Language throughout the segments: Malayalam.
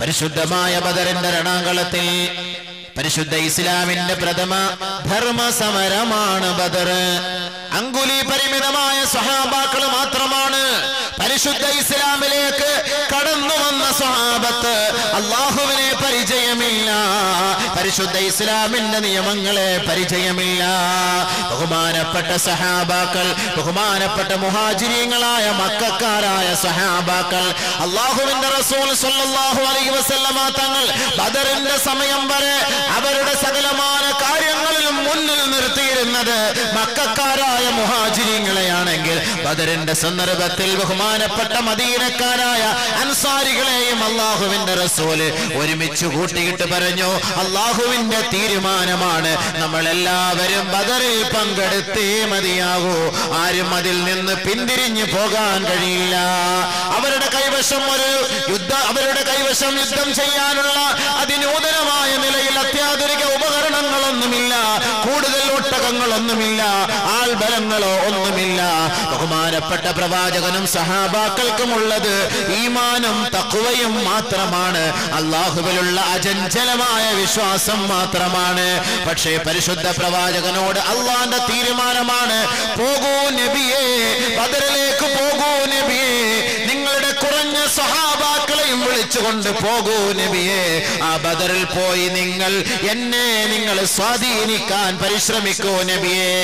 പരിശുദ്ധമായ ബദറിന്റെ രണാങ്കളത്തിൽ പരിശുദ്ധ ഇസ്ലാമിന്റെ പ്രഥമ ധർമ്മ സമരമാണ് ബദർ. അങ്കുലി പരിമിതമായ സഹാബാക്കൾ മാത്രമാണ് പരിശുദ്ധ ഇസ്ലാമിലേക്ക് കടന്നു വന്ന സ്വഹാബത്ത്. അള്ളാഹുവിനെ പരിചയമില്ല. പരിശുദ്ധ ഇസ്ലാമിന്റെ നിയമങ്ങളെ പരിചയമില്ല. ബഹുമാനപ്പെട്ട സഹാബാക്കൾ ബഹുമാനപ്പെട്ട മുഹാജിരിയങ്ങളായ മക്കാരായ സഹാബാക്കൾ അള്ളാഹുവിന്റെ റസൂൽ സല്ലല്ലാഹു അലൈഹി വസല്ലമ തങ്ങൾ ബദറിന്റെ സമയം വരെ അവരുടെ സകലമായ കാര്യങ്ങളിലും മുന്നിൽ നിർത്തിയിരുന്നത് മക്കാരായ മുഹാജിരിങ്ങളെയാണെങ്കിൽ ബദറിന്റെ സന്ദർഭത്തിൽ ബഹുമാനപ്പെട്ട മദീനക്കാരായ അൻസാരികളെയും അള്ളാഹുവിന്റെ റസൂൽ ഒരുമിച്ച് കൂട്ടിയിട്ട് പറഞ്ഞു അള്ളാഹുവിന്റെ തീരുമാനമാണ് നമ്മളെല്ലാവരും ബദറിൽ പങ്കെടുത്തേ മതിയാകൂ. ആരും അതിൽ നിന്ന് പിന്തിരിഞ്ഞു പോകാൻ കഴിയില്ല. അവരുടെ കൈവശം ഒരു യുദ്ധ അവരുടെ കൈവശം യുദ്ധം ചെയ്യാനുള്ള അതിനൂതനമായ നിലയിൽ അത്യാധുനിക ഉപകരണങ്ങളൊന്നുമില്ല. കൂടുതൽ ഒട്ടകങ്ങളൊന്നുമില്ല. ആൾബലങ്ങളോ ഒന്നുമില്ല. ബഹുമാനപ്പെട്ട പ്രവാചകനും സഹാബാക്കൾക്കുമുള്ളത് ഈമാനും തക്കുവയും മാത്രമാണ്. അള്ളാഹുവിലുള്ള അചഞ്ചലമായ വിശ്വാസം മാത്രമാണ്. പക്ഷേ പരിശുദ്ധ പ്രവാചകനോട് അള്ളാന്റെ തീരുമാനമാണ് പോകൂ നബിയേ ബദറിലേക്ക് പോകൂ നബിയേ കുറഞ്ഞ സഹാബാക്കളെയും വിളിച്ചുകൊണ്ട് പോകൂ നബിയെ. ആ ബദറിൽ പോയി നിങ്ങൾ എന്നെ നിങ്ങൾ സ്വാധീനിക്കാൻ പരിശ്രമിക്കൂ നബിയെ.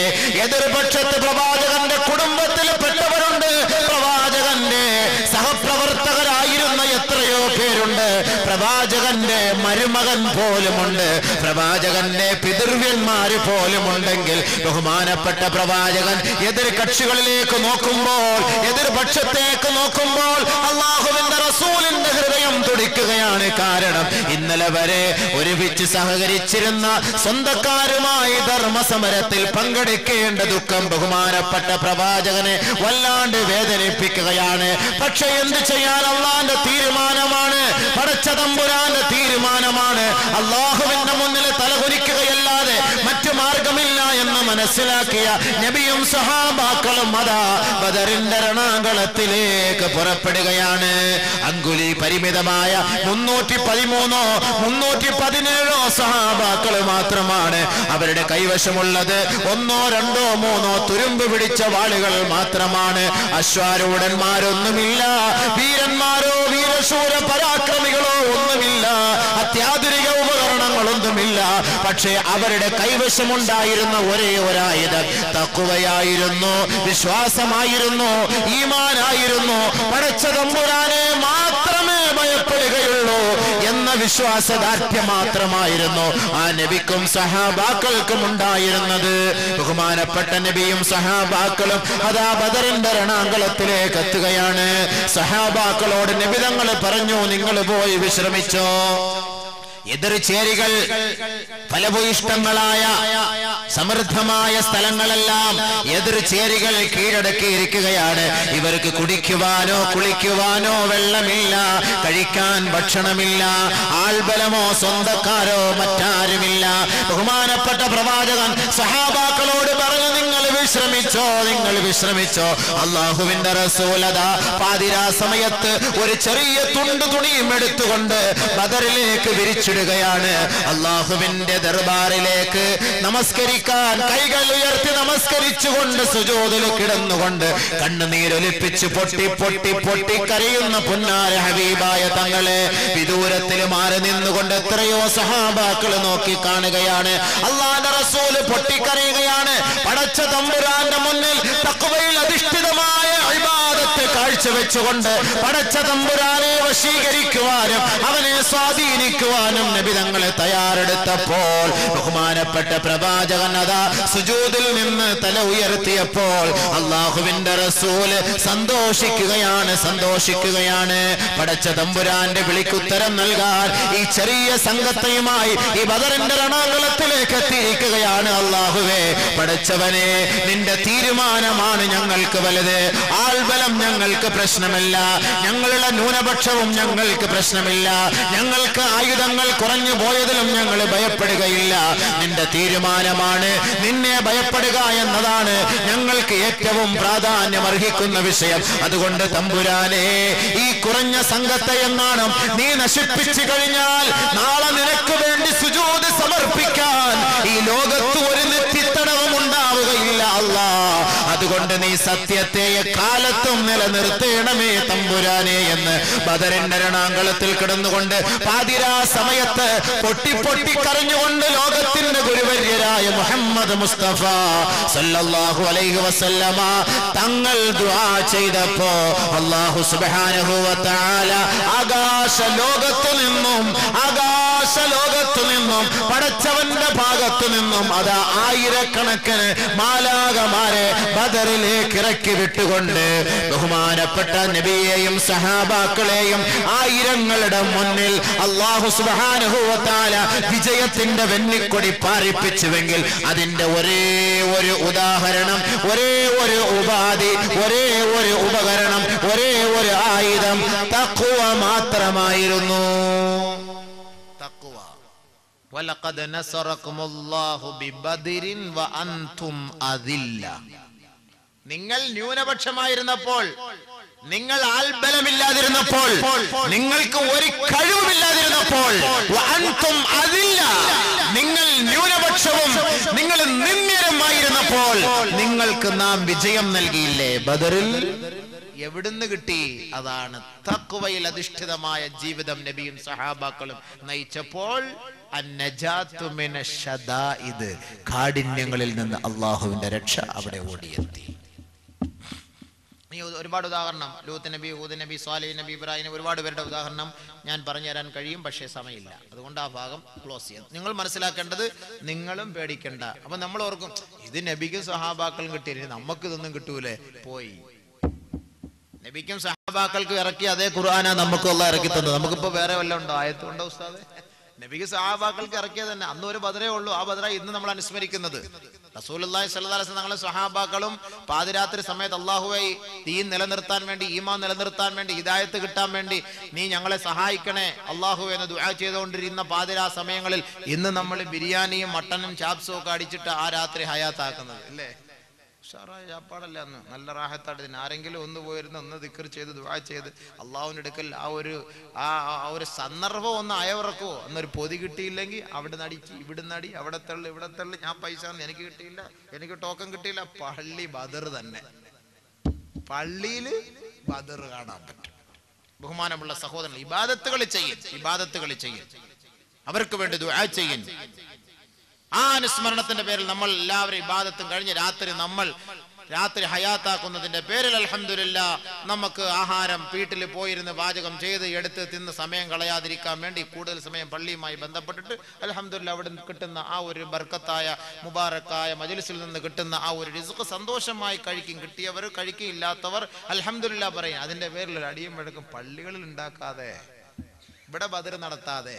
എതിർപക്ഷത്ത് പ്രവാചകന്റെ കുടുംബത്തിൽ പെട്ടവരുണ്ട്. പ്രവാചകന്റെ സഹപ്രവർത്തകരായിരുന്ന എത്രയോ പേരുണ്ട്. പ്രവാചകന്റെ മരുമകൻ പോലുമുണ്ട്. പ്രവാചകന്റെ പിതൃവ്യന്മാര് പോലുമുണ്ടെങ്കിൽ ബഹുമാനപ്പെട്ട പ്രവാചകൻ എതിർ കക്ഷികളിലേക്ക് നോക്കുമ്പോൾ എതിർപക്ഷത്തേക്ക് നോക്കുമ്പോൾ അള്ളാഹുവിന്റെ റസൂലിന്റെ ഹൃദയം തുടിക്കുകയാണ് കാരണം ഇന്നലെ വരെ ഒരുമിച്ച് സഹകരിച്ചിരുന്ന സ്വന്തക്കാരുമായി ധർമ്മസമരത്തിൽ പങ്കെടുക്കേണ്ട ദുഃഖം ബഹുമാനപ്പെട്ട പ്രവാചകനെ വല്ലാണ്ട് വേദനിപ്പിക്കുകയാണ്. പക്ഷെ എന്ത് ചെയ്യാൻ അള്ളാന്റെ തീരുമാനമാണ്? പടച്ച തമ്പുരാന്റെ തീരുമാനമാണ്. അള്ളാഹുവിന്റെ മുന്നിൽ തലകുലിക്കുകയല്ലാതെ മറ്റു മാർഗമില്ല എന്ന് മനസ്സിലാക്കിയ നബിയും സഹാബാക്കളും അതാ ബദറിന്റെ രണാങ്കളത്തിലേക്ക് പുറപ്പെടുകയാണ്. അങ്കുലി പരിമിതമായ മുന്നൂറ്റി പതിമൂന്നോ മുന്നൂറ്റി പതിനേഴോ സഹാബാക്കൾ മാത്രമാണ് അവരുടെ കൈവശമുള്ളത്. ഒന്നോ രണ്ടോ മൂന്നോ തുരുമ്പ് പിടിച്ച വാളുകൾ മാത്രമാണ്. അശ്വാരൂഢന്മാരൊന്നുമില്ല. വീരന്മാരോ വീരശൂര പരാക്രമികളോ ഉപകരണങ്ങളൊന്നുമില്ല പക്ഷേ അവരുടെ കൈവശമുണ്ടായിരുന്ന ഒരേ ഒരായുധം തക്കുവയായിരുന്നു വിശ്വാസമായിരുന്നു ഈമാനായിരുന്നു. പടച്ച മാത്രമേ ഭയപ്പെടുകയുള്ളൂ എന്ന വിശ്വാസദാർഢ്യം മാത്രമായിരുന്നു ആ നബിക്കും സഹാബാക്കൾക്കും ഉണ്ടായിരുന്നത്. ബഹുമാനപ്പെട്ട നബിയും സഹാബാക്കളും അതാ ബദറിന്റെ രണാങ്കളത്തിലേക്ക് എത്തുകയാണ്. സഹാബാക്കളോട് നിബിതങ്ങൾ പറഞ്ഞു നിങ്ങൾ പോയി വിശ്രമിച്ചോ? എതിർചേരികൾ ഫലഭൂയിഷ്ടങ്ങളായ സമൃദ്ധമായ സ്ഥലങ്ങളെല്ലാം എതിർചേരികൾ കീഴടക്കിയിരിക്കുകയാണ്. ഇവർക്ക് കുടിക്കുവാനോ കുളിക്കുവാനോ വെള്ളമില്ല കഴിക്കാൻ ഭക്ഷണമില്ല ആൾബലമോ സ്വന്തക്കാരോ മറ്റാരുമില്ല. ബഹുമാനപ്പെട്ട പ്രവാചകൻ സഹാബാക്കളോട് പറഞ്ഞു നിങ്ങൾ വിശ്രമിച്ചോ നിങ്ങൾ വിശ്രമിച്ചോ. അള്ളാഹുവിന്റെ റസൂലത പാതിരാ സമയത്ത് ഒരു ചെറിയ തുണ്ട് തുണിയും എടുത്തുകൊണ്ട് ബദറിലേക്ക് വിരിച്ചിടുകയാണ് അള്ളാഹുവിന്റെ ദർബാറിലേക്ക് നമസ്കരിക്കാൻ കൈകൾ ഉയർത്തി നമസ്കരിച്ചുകൊണ്ട് സുജോതിൽ കിടന്നുകൊണ്ട് കണ്ണുനീരൊലിപ്പിച്ച് പൊട്ടി പൊട്ടി പൊട്ടി കരയുന്ന പുന്നാര ഹബീബായ തങ്ങളെ വിദൂരത്തിൽ മാറി നിന്നുകൊണ്ട് എത്രയോ സഹാബാക്കൾ നോക്കി കാണുകയാണ്. അള്ളാന്റെ റസൂൽ പൊട്ടിക്കരയുകയാണ്. പടച്ച തമ്പുരാന്റെ മുന്നിൽ തക്കുവയിൽ അധിഷ്ഠിതമായ കാഴ്ചവെച്ചുകൊണ്ട് പടച്ച തമ്പുരാനെ വശീകരിക്കുവാനും അവനെ സ്വാധീനിക്കുവാനും നബിതങ്ങളെ തയ്യാറെടുത്തപ്പോൾ ബഹുമാനപ്പെട്ട പ്രവാചകൻ അതാ സുജൂതിൽ നിന്ന് തല ഉയർത്തിയപ്പോൾ അള്ളാഹുവിന്റെ റസൂൽ സന്തോഷിക്കുകയാണ് സന്തോഷിക്കുകയാണ്. പടച്ച തമ്പുരാന്റെ വിളിക്കുത്തരം നൽകാൻ ഈ ചെറിയ സംഘത്തെയുമായി ഈ ബദറിന്റെ റണാകുളത്തിലേക്ക് എത്തിയിരിക്കുകയാണ് അള്ളാഹുവേ. പടച്ചവനെ നിന്റെ തീരുമാനമാണ് ഞങ്ങൾക്ക് വലുത്. ആൾബലം ഞങ്ങൾ ഞങ്ങൾക്ക് പ്രശ്നമില്ല. ഞങ്ങളുടെ ന്യൂനപക്ഷവും ഞങ്ങൾക്ക് പ്രശ്നമില്ല. ഞങ്ങൾക്ക് ആയുധങ്ങൾ കുറഞ്ഞു പോയതിലും ഞങ്ങൾ ഭയപ്പെടുകയില്ല. നിന്റെ തീരുമാനമാണ്. നിന്നെ ഭയപ്പെടുക എന്നതാണ് ഞങ്ങൾക്ക് ഏറ്റവും പ്രാധാന്യം അർഹിക്കുന്ന വിഷയം. അതുകൊണ്ട് തമ്പുരാനെ ഈ കുറഞ്ഞ സംഘത്തെ എന്നാണ് നീ നശിപ്പിച്ചു കഴിഞ്ഞാൽ നാളെ നിനക്ക് വേണ്ടി സുജൂത് സമർപ്പിക്കാൻ ഈ ലോകത്ത് ഒരു നെറ്റിത്തടവും ഉണ്ടാവുകയില്ല അല്ലാ അതുകൊണ്ട് നീ സത്യത്തെ കാലത്തും നിലനിർത്തേണമേ തമ്പുരാനെ എന്ന്. ബദരന്റെ രണാങ്കളത്തിൽ കിടന്നുകൊണ്ട് പാതിരാ സമയത്ത് പൊട്ടി പൊട്ടി കരഞ്ഞുകൊണ്ട് ലോകത്തിന്റെ ഗുരുവര്യരായ മുഹമ്മദ് മുസ്തഫ സല്ലല്ലാഹു അലൈഹി വസല്ലമ തങ്ങൾ ദുആ ചെയ്തപ്പോ അല്ലാഹു സുബ്ഹാനഹു തആല ആകാശ ലോകത്തു നിന്നും ആകാശ ലോകത്തു നിന്നും പടച്ചവന്റെ ഭാഗത്തു നിന്നും അതാ ആയിരക്കണക്കിന് മാലാകമാരെ ബദറിലേക്ക് ഇറക്കി വിട്ടുകൊണ്ട് ബഹുമാനപ്പെട്ട നബിയെയും സഹാബാക്കളെയും ആയിരങ്ങളുടെ മുന്നിൽ അള്ളാഹു സുബാനുഭവത്താല വിജയത്തിന്റെ വെന്നിക്കൊടി പാറിപ്പിച്ചുവെങ്കിൽ അതിന്റെ ഒരേ ഒരു ഉദാഹരണം ഒരേ ഒരു ഉപാധി ഒരേ ഒരു ഉപകരണം ഒരേ ഒരു ആയുധം തക്കുവ മാത്രമായിരുന്നു തക്കുവ ولقد نصركم الله ببدر وأنتم أذلة നിങ്ങൾ ന്യൂനപക്ഷമായിരുന്നപ്പോൾ നിങ്ങൾ ആൽബലമില്ലാതിരുന്നപ്പോൾ നിങ്ങൾക്ക് ഒരു കഴിവുമില്ലാതിരുന്നപ്പോൾ അതില്ല. നിങ്ങൾ ന്യൂനപക്ഷവും നിങ്ങൾ നിന്ദ്യരുമായിരുന്നപ്പോൾ നിങ്ങൾക്ക് നാം വിജയം നൽകിയില്ലേ? ബദറിൽ എവിടുന്ന് കിട്ടി? അതാണ് തക്കുവയിൽ അധിഷ്ഠിതമായ ജീവിതം നബിയും സഹാബാക്കളും നയിച്ചപ്പോൾ. കാഠിന്യങ്ങളിൽ നിന്ന് അള്ളാഹുവിന്റെ രക്ഷ അവിടെ ഓടിയെത്തി. ഒരു- ഒരുപാട് ഉദാഹരണം. ലൂത്ത് നബി ഊദ് നബി സ്വാലി നബി ഇബ്രാഹിം ഒരുപാട് പേരുടെ ഉദാഹരണം ഞാൻ പറഞ്ഞു തരാൻ കഴിയും പക്ഷേ സമയമില്ല. അതുകൊണ്ട് ആ ഭാഗം ക്ലോസ് ചെയ്യാം. നിങ്ങൾ മനസ്സിലാക്കേണ്ടത് നിങ്ങളും പേടിക്കണ്ട. അപ്പൊ നമ്മൾ ഓർക്കും ഇത് നബിക്കും സഹാബാക്കളും കിട്ടിയില്ല? നമുക്ക് ഇതൊന്നും കിട്ടൂലേ? പോയി. നബിക്കും സഹാബാക്കൾക്ക് ഇറക്കി അതേ ഖുർആന നമുക്ക് ഇറക്കി തന്നത്. നമുക്കിപ്പോ വേറെ വല്ലതും ഉണ്ടോ? ആയത്തുണ്ടോ ഉസ്താദെ? നബിക്ക് സഹാബാക്കൾക്ക് ഇറക്കിയത് തന്നെ. അന്ന് ഒരു ബദറേ ഉള്ളൂ. ആ ബദറ ഇന്ന് നമ്മൾ അനുസ്മരിക്കുന്നത്. അലൈഹി വസല്ലം തങ്ങളെ സഹാബാക്കളും പാതിരാത്രി സമയത്ത് അള്ളാഹുവായി തീ നിലനിർത്താൻ വേണ്ടി ഈമാ നിലനിർത്താൻ വേണ്ടി ഹിദായത്ത് കിട്ടാൻ വേണ്ടി നീ ഞങ്ങളെ സഹായിക്കണേ. അള്ളാഹു എന്ന് ദുആ ചെയ്തുകൊണ്ടിരുന്ന പാതിരാ സമയങ്ങളിൽ ഇന്ന് നമ്മൾ ബിരിയാണിയും മട്ടനും ചാപ്സും ഒക്കെ അടിച്ചിട്ട് ആ രാത്രി ഹയാത്താക്കുന്നത്. അല്ലേ? ഉഷാറായ ചാപ്പാടല്ല അന്ന്? നല്ല ഇതിന്. ആരെങ്കിലും ഒന്ന് പോയിരുന്ന് ഒന്ന് ദിക്കർ ചെയ്ത് ദുവാ ചെയ്ത് അള്ളാഹുവിന്റെ അടുക്കൽ ആ ഒരു ആ ആ- ഒരു സന്ദർഭം ഒന്ന് അയവിറക്കുവോ? എന്നൊരു പൊതി കിട്ടിയില്ലെങ്കിൽ അവിടെ നടി ഇവിടെ നടി അവിടെ തള്ളി ഇവിടെ തള്ളി ഞാൻ പൈസ എനിക്ക് കിട്ടിയില്ല എനിക്ക് ടോക്കൺ കിട്ടിയില്ല. പള്ളി ബദർ തന്നെ. പള്ളിയിൽ ബദർ കാണാൻ പറ്റും. ബഹുമാനമുള്ള സഹോദരൻ ഇബാദത്തുകൾ ചെയ്യും ഇബാദത്തുകൾ ചെയ്യും. അവർക്ക് വേണ്ടി ദുആ ചെയ്യും. ആ അനുസ്മരണത്തിന്റെ പേരിൽ നമ്മൾ എല്ലാവരും ഇബാദത്തും കഴിഞ്ഞ് രാത്രി നമ്മൾ രാത്രി ഹയാത്താക്കുന്നതിന്റെ പേരിൽ അലഹമില്ല നമുക്ക് ആഹാരം വീട്ടിൽ പോയിരുന്ന് പാചകം ചെയ്ത് എടുത്ത് തിന്ന് സമയം കളയാതിരിക്കാൻ വേണ്ടി കൂടുതൽ സമയം പള്ളിയുമായി ബന്ധപ്പെട്ടിട്ട് അലഹമില്ല അവിടെ നിന്ന് കിട്ടുന്ന ആ ഒരു ബർക്കത്തായ മുബാറക്കായ മജലിസിൽ നിന്ന് കിട്ടുന്ന ആ ഒരു റിസുക്ക് സന്തോഷമായി കഴിക്കും. കിട്ടിയവർ കഴിക്കില്ലാത്തവർ അലഹമില്ല പറയും. അതിന്റെ പേരിൽ ഒരു അടിയും വഴക്കും പള്ളികളിൽ ഉണ്ടാക്കാതെ ഇവിടെ ബദർ നടത്താതെ.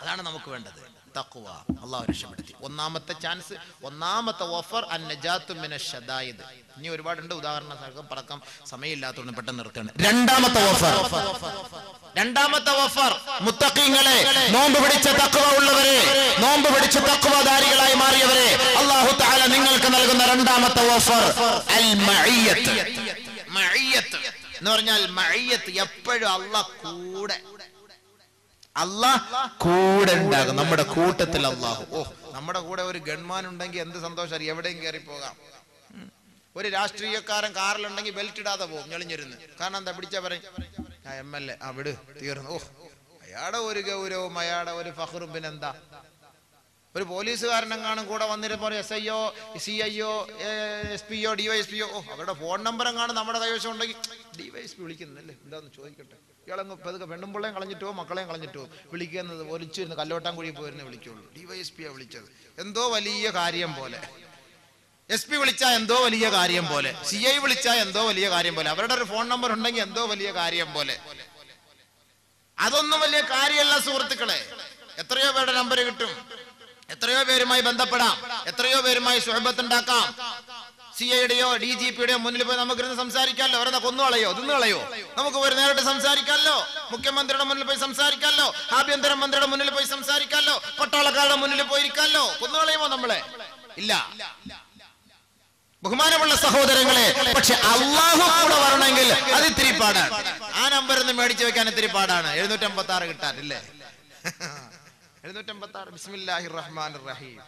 അതാണ് നമുക്ക് വേണ്ടത്. തഖ്വ. അള്ളാഹു രക്ഷപ്പെടുത്തി. ഒന്നാമത്തെ ചാൻസ് ഒന്നാമത്തെ ഓഫർ മിന ഷദായിദ് ഇനി ഒരുപാടുണ്ട് ഉദാഹരണ സഹകം പറക്കം. സമയമില്ലാത്തതുകൊണ്ട് പെട്ടെന്ന് നിർത്തുകയാണ്. രണ്ടാമത്തെ ഓഫർ രണ്ടാമത്തെ ഓഫർ മുത്തഖീങ്ങളെ നോമ്പ് പിടിച്ച തക്കുവ ഉള്ളവരെ നോമ്പ് പിടിച്ച തക്കുവധാരികളായി മാറിയവരെ അള്ളാഹു തആല നിങ്ങൾക്ക് നൽകുന്ന രണ്ടാമത്തെ ഓഫർ അൽ മഇയ്യത്ത് മഇയ്യത്ത് എന്ന് പറഞ്ഞാൽ മഇയ്യത്ത് എപ്പോഴും അള്ളാഹ് കൂടെ. അള്ളാഹ് കൂടെ ഉണ്ടാകും. നമ്മുടെ കൂട്ടത്തിൽ അള്ളാഹു ഓ നമ്മുടെ കൂടെ ഒരു ഗൺമാൻ ഉണ്ടെങ്കിൽ എന്ത് സന്തോഷം. എവിടെയും കയറി പോകാം. ഒരു രാഷ്ട്രീയക്കാരൻ കാറിലുണ്ടെങ്കിൽ ബെൽറ്റ് ഇടാതെ പോകും ഞെളിഞ്ഞിരുന്ന്. കാരണം എന്താ? പിടിച്ചാ പറയും. എം എൽ എ തീർന്നു. ഓ അയാടെ ഒരു ഗൗരവും അയാടെ ഒരു ഫഹറും പിന്നെന്താ? ഒരു പോലീസുകാരനെങ്ങാനും കൂടെ വന്നിരുന്നോ S I O C I O S P O D Y S P O അവരുടെ ഫോൺ നമ്പർ എങ്ങാനും നമ്മുടെ കൈവശം ഉണ്ടെങ്കിൽ ഡി വൈ എസ് പി വിളിക്കുന്നില്ലേ? എന്താന്ന് ചോദിക്കട്ടെ. ഇയാളങ്ങ് പതുക്കെ പെണ്ണുമ്പിള്ളയും കളഞ്ഞിട്ടോ മക്കളെയും കളഞ്ഞിട്ടോ വിളിക്കുന്നത് ഒലിച്ചിരുന്ന് കല്ലോട്ടാൻ കുഴി ഡി വിളിക്കുള്ളൂ. എസ് പിയാണ് വിളിച്ചത്. എന്തോ വലിയ കാര്യം പോലെ. എസ് പി വിളിച്ചാൽ എന്തോ വലിയ കാര്യം പോലെ. സി ഐ വിളിച്ചാൽ എന്തോ വലിയ കാര്യം പോലെ. അവരുടെ ഒരു ഫോൺ നമ്പർ ഉണ്ടെങ്കിൽ എന്തോ വലിയ കാര്യം പോലെ. അതൊന്നും വലിയ കാര്യമല്ല സുഹൃത്തുക്കളെ. എത്രയോ പേരുടെ നമ്പർ കിട്ടും. എത്രയോ പേരുമായി ബന്ധപ്പെടാം. എത്രയോ പേരുമായി സുഹബത്ത് ഉണ്ടാക്കാം സി ഐയുടെയോ ഡി ജി പിയുടെയോ മുന്നിൽ പോയി നമുക്കിരുന്ന് സംസാരിക്കാമല്ലോ. കളയോ കൊന്നുകളയോ? തിന്നുകളയോ? നമുക്ക് ഒരു നേരിട്ട് സംസാരിക്കാമല്ലോ. മുഖ്യമന്ത്രിയുടെ മുന്നിൽ പോയി സംസാരിക്കാമല്ലോ. ആഭ്യന്തര മന്ത്രിയുടെ മുന്നിൽ പോയി സംസാരിക്കാമല്ലോ. പട്ടാളക്കാരുടെ മുന്നിൽ പോയിരിക്കാമല്ലോ. കൊന്നു കൊന്നുകളയുമോ നമ്മളെ? ഇല്ല. ബഹുമാനമുള്ള സഹോദരങ്ങളെ പക്ഷെ അള്ളാഹു കൂടെ വരണമെങ്കിൽ അത് ഇത്തിരി പാടാണ്. ആ നമ്പർ ഒന്ന് മേടിച്ചു വെക്കാൻ ഇത്തിരി പാടാണ്. എഴുന്നൂറ്റമ്പത്തി ആറ് കിട്ടാറില്ലേ? എഴുന്നൂറ്റമ്പത്തി ആറ് ബിസ്മില്ലാഹി റഹ്മാൻ റഹീം.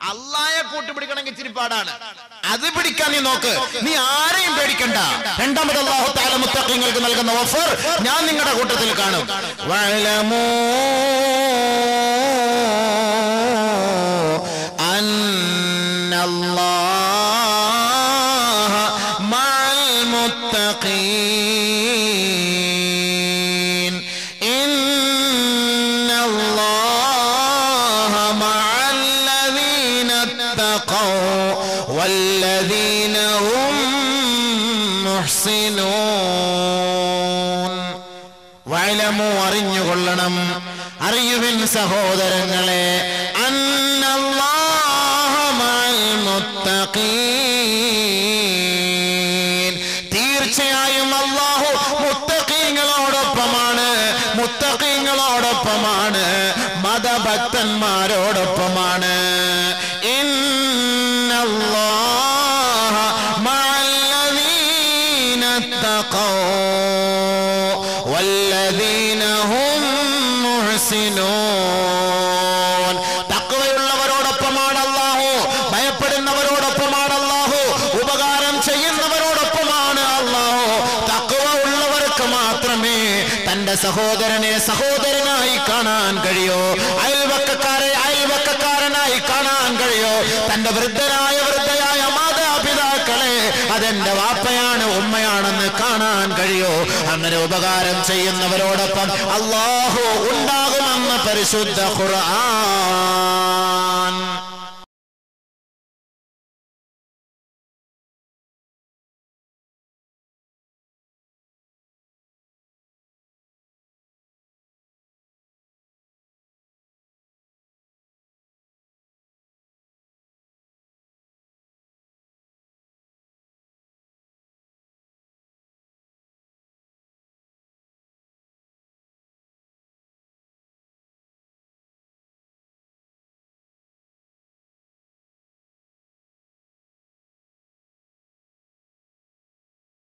അള്ളായെ കൂട്ടുപിടിക്കണമെങ്കിൽ ഇച്ചിരി പാടാണ്. അത് പിടിക്കാൻ നീ നോക്ക്. നീ ആരെയും പേടിക്കണ്ട. രണ്ടാമത് അള്ളാഹു താല മുത്തഖങ്ങൾക്ക് നൽകുന്ന ഓഫർ ഞാൻ നിങ്ങളുടെ കൂട്ടത്തിൽ കാണും. محسنون വയലമോ അറിഞ്ഞുകൊള്ളണം അറിയുവിൻ സഹോദരങ്ങളെ അന്നല്ലാഹ മഅൽ മുത്തഖീൻ. തീർച്ചയായും അള്ളാഹു മുത്തഖീങ്ങളോടൊപ്പമാണ് മുത്തഖീങ്ങളോടൊപ്പമാണ് മതഭക്തന്മാരോടൊപ്പമാണ് മുഹ്സിനോൻ തക്കവയുള്ളവരോടൊപ്പമാണ് അള്ളാഹു ഭയപ്പെടുന്നവരോടൊപ്പമാണ് അള്ളാഹു ഉപകാരം ചെയ്യുന്നവരോടൊപ്പമാണ് അള്ളാഹു തക്കവ ഉള്ളവർക്ക് മാത്രമേ തന്റെ സഹോദരനെ സഹോദരനായി കാണാൻ കഴിയോ. അയൽവക്കക്കാരെ അയൽവക്കക്കാരനായി കാണാൻ കഴിയോ. തന്റെ വൃദ്ധരായ അതെന്റെ വാപ്പയാണ് ഉമ്മയാണെന്ന് കാണാൻ കഴിയോ? അങ്ങനെ ഉപകാരം ചെയ്യുന്നവരോടൊപ്പം അള്ളാഹു ഉണ്ടാകുമെന്ന് പരിശുദ്ധ ഖുർആൻ.